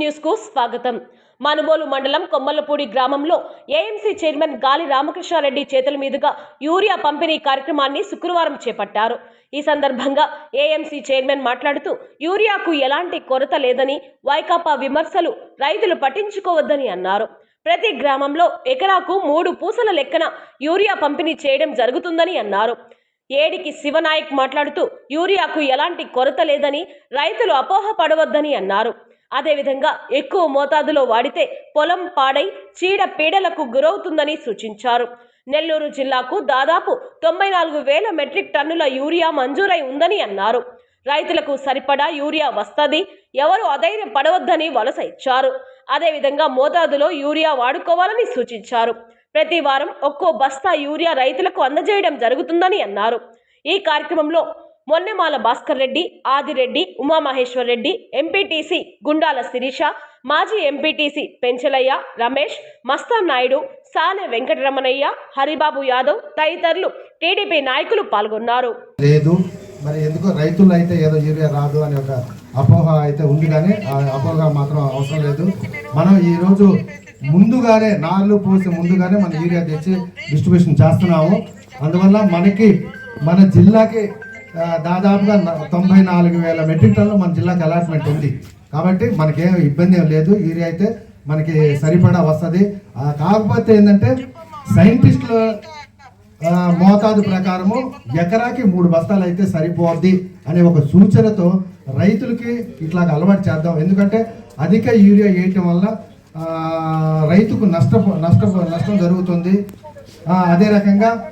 న్యూస్కు స్వాగతం. మనుబోలు మండలం కొమ్మలపూడి గ్రామంలో ఏఎంసీ చైర్మన్ గాలి రామకృష్ణారెడ్డి చేతుల మీదుగా యూరియా పంపిణీ కార్యక్రమాన్ని శుక్రవారం చేపట్టారు. ఈ సందర్భంగా ఏఎంసీ చైర్మన్ మాట్లాడుతూ యూరియాకు ఎలాంటి కొరత లేదని వైకాపా విమర్శలు రైతులు పట్టించుకోవద్దని అన్నారు. ప్రతి గ్రామంలో ఎకరాకు మూడు పూసల లెక్కన యూరియా పంపిణీ చేయడం జరుగుతుందని అన్నారు. ఏడికి శివనాయక్ మాట్లాడుతూ యూరియాకు ఎలాంటి కొరత లేదని రైతులు అపోహ పడవద్దని అన్నారు. అదేవిధంగా ఎక్కువ మోతాదులో వాడితే పొలం పాడై చీడ పీడలకు గురవుతుందని సూచించారు. నెల్లూరు జిల్లాకు దాదాపు తొంభై నాలుగు వేల మెట్రిక్ టన్నుల యూరియా మంజూరై ఉందని అన్నారు. రైతులకు సరిపడా యూరియా వస్తుంది ఎవరు అధైర్యం పడవద్దని వలస ఇచ్చారు. అదేవిధంగా మోతాదులో యూరియా వాడుకోవాలని సూచించారు. ప్రతి వారం ఒక్కో బస్తా యూరియా రైతులకు అందజేయడం జరుగుతుందని అన్నారు. ఈ కార్యక్రమంలో మొన్నెమాల భాస్కర్ రెడ్డి ఆదిరెడ్డి ఉమామహేశ్వర్ రెడ్డి ఎంపీటీసీ గుండాల శిరీష మాజీ ఎంపీటీసీ పెంచలయ్య రమేష్ మస్తాన్ నాయుడు సాలె వెంకటరమణయ్య హరిబాబు యాదవ్ తదితరులు టీడీపీ నాయకులు పాల్గొన్నారు. లేదు మరి ఎందుకో రైతులు అయితే ఏదో యూరియా రాదు అనే ఒక అపోహ అయితే ఉంది కానీ ఆ అపోహ మాత్రం అవసరం లేదు. మనం ఈరోజు ముందుగానే నార్లు పోసి ముందుగానే మన యూరియా తెచ్చి డిస్ట్రిబ్యూషన్ చేస్తున్నాము. అందువల్ల మనకి మన జిల్లాకి దాదాపుగా తొంభై నాలుగు వేల మెట్రిక్ టన్లు మన జిల్లాకి అలాట్మెంట్ ఉంది. కాబట్టి మనకేం ఇబ్బంది ఏం లేదు. యూరియా అయితే మనకి సరిపడా వస్తుంది. కాకపోతే ఏంటంటే సైంటిస్టుల మోతాదు ప్రకారము ఎకరాకి మూడు బస్తాలు అయితే సరిపోద్ది అనే ఒక సూచనతో రైతులకి ఇట్లా అలవాటు చేద్దాం. ఎందుకంటే అధిక యూరియా వేయటం వల్ల రైతుకు నష్ట నష్ట నష్టం జరుగుతుంది. అదే రకంగా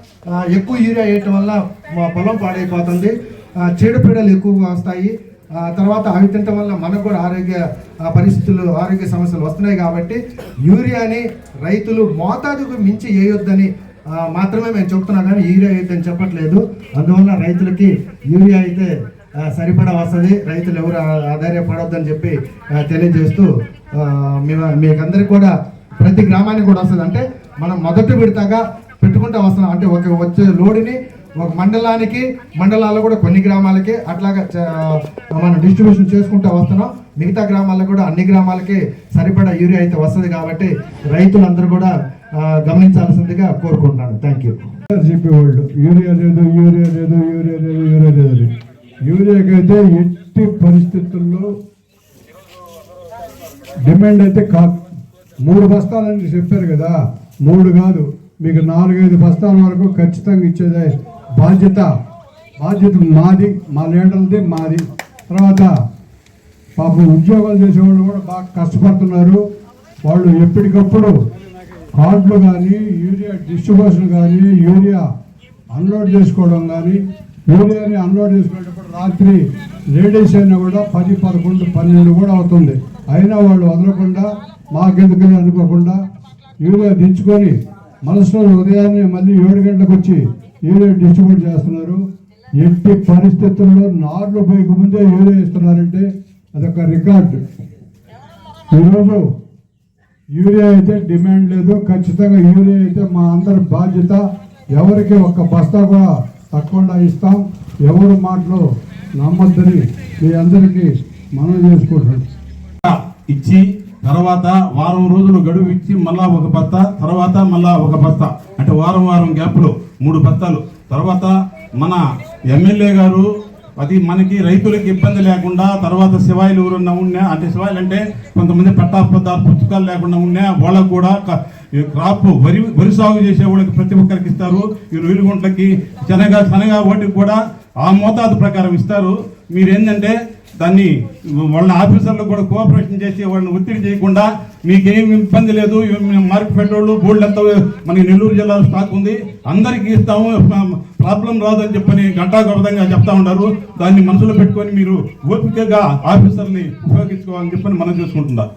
ఎక్కువ యూరియా వేయటం వల్ల మా పొలం పాడైపోతుంది. చీడపీడలు ఎక్కువగా వస్తాయి. తర్వాత అవి తినటం వల్ల మనకు కూడా ఆరోగ్య పరిస్థితులు ఆరోగ్య సమస్యలు వస్తున్నాయి కాబట్టి యూరియాని రైతులు మోతాదుకు మించి వేయొద్దని మాత్రమే మేము చెప్తున్నాం కానీ యూరియా వేయొద్దని చెప్పట్లేదు. అందువల్ల రైతులకి యూరియా అయితే సరిపడా వస్తుంది. రైతులు ఎవరు ఆ- ఆధారపడొద్దని చెప్పి తెలియజేస్తూ మేము మీకందరికి కూడా ప్రతి గ్రామానికి కూడా వస్తుంది. అంటే మనం మొదటి విడతగా పెట్టుకుంటూ వస్తున్నాం. అంటే ఒక వచ్చే లోడుని ఒక మండలానికి మండలాల్లో కూడా కొన్ని గ్రామాలకి అట్లాగా చ- మనం డిస్ట్రిబ్యూషన్ చేసుకుంటూ వస్తున్నాం. మిగతా గ్రామాల్లో కూడా అన్ని గ్రామాలకి సరిపడా యూరియా అయితే వస్తుంది కాబట్టి రైతులందరూ కూడా గమనించాల్సిందిగా కోరుకుంటున్నాను. థ్యాంక్ యూ చెప్పేవాళ్ళు యూరియా లేదు యూరియా లేదు యూరియా లేదు యూరియా లేదు యూరియాకైతే ఎట్టి పరిస్థితుల్లో డిమాండ్ అయితే కాదు మూడు బస్తాలని చెప్పారు కదా. మూడు కాదు. మీకు నాలుగైదు బస్తాల వరకు ఖచ్చితంగా ఇచ్చేదే బాధ్యత. బాధ్యత మాది మా లీడర్లది మాది. తర్వాత పాపం ఉద్యోగాలు చేసేవాళ్ళు కూడా బాగా కష్టపడుతున్నారు. వాళ్ళు ఎప్పటికప్పుడు కార్డులు కానీ యూరియా డిస్ట్రిబ్యూషన్ కానీ యూరియా అన్లోడ్ చేసుకోవడం కానీ యూరియాని అన్లోడ్ చేసుకునేటప్పుడు రాత్రి లేడీస్ అయినా కూడా పది పదకొండు పన్నెండు కూడా అవుతుంది. అయినా వాళ్ళు వదలకుండా మాకెందుకని అనుకోకుండా యూరియా దించుకొని మనసులో ఉదయాన్నే మళ్ళీ ఏడు గంటలకు వచ్చి యూరియా డిస్ట్రిబ్యూట్ చేస్తున్నారు. ఎట్టి పరిస్థితుల్లో నార్లు పైకి ముందే యూరియా ఇస్తున్నారంటే అదొక రికార్డు. ఈరోజు యూరియా అయితే డిమాండ్ లేదు. ఖచ్చితంగా యూరియా అయితే మా అందరి బాధ్యత. ఎవరికి ఒక్క బస్తా కూడా తక్కువ ఇస్తాం. ఎవరు మాటలు నమ్మద్దని మీ అందరికీ మనం చేసుకుంటున్నాం. ఇచ్చి తర్వాత వారం రోజులు గడువు ఇచ్చి మళ్ళా ఒక బత్త తర్వాత మళ్ళా ఒక బత్త. అంటే వారం వారం గ్యాప్లో మూడు బత్తాలు. తర్వాత మన ఎమ్మెల్యే గారు అది మనకి రైతులకు ఇబ్బంది లేకుండా తర్వాత శివాయిలు ఎవరన్నా ఉన్నా అంటే శివాయిలు అంటే కొంతమంది పట్టాపద్దాలు పుస్తకాలు లేకుండా ఉన్నా వాళ్ళకు కూడా ఈ క్రాప్ వరి వరి సాగు చేసే వాళ్ళకి ప్రతి ఒక్కరికి ఇస్తారు. ఈ వెలుగుంట్లకి శనగ శనగ వాటికి కూడా ఆ మోతాదు ప్రకారం ఇస్తారు. మీరు ఏంటంటే దాన్ని వాళ్ళ ఆఫీసర్లకు కూడా కోఆపరేషన్ చేసి వాళ్ళని ఒత్తిడి చేయకుండా మీకేం ఇబ్బంది లేదు మార్కెట్ పెట్రోల్ బోల్డ్ ఎంత మనకి నెల్లూరు జిల్లాలో స్టాక్ ఉంది. అందరికీ ఇస్తాము ప్రాబ్లం రాదని చెప్పని గంటాగబద్ధంగా చెప్తా ఉన్నారు. దాన్ని మనసులో పెట్టుకొని మీరు ఓపికగా ఆఫీసర్ని ఉపయోగించుకోవాలని చెప్పని మనం చూసుకుంటున్నారు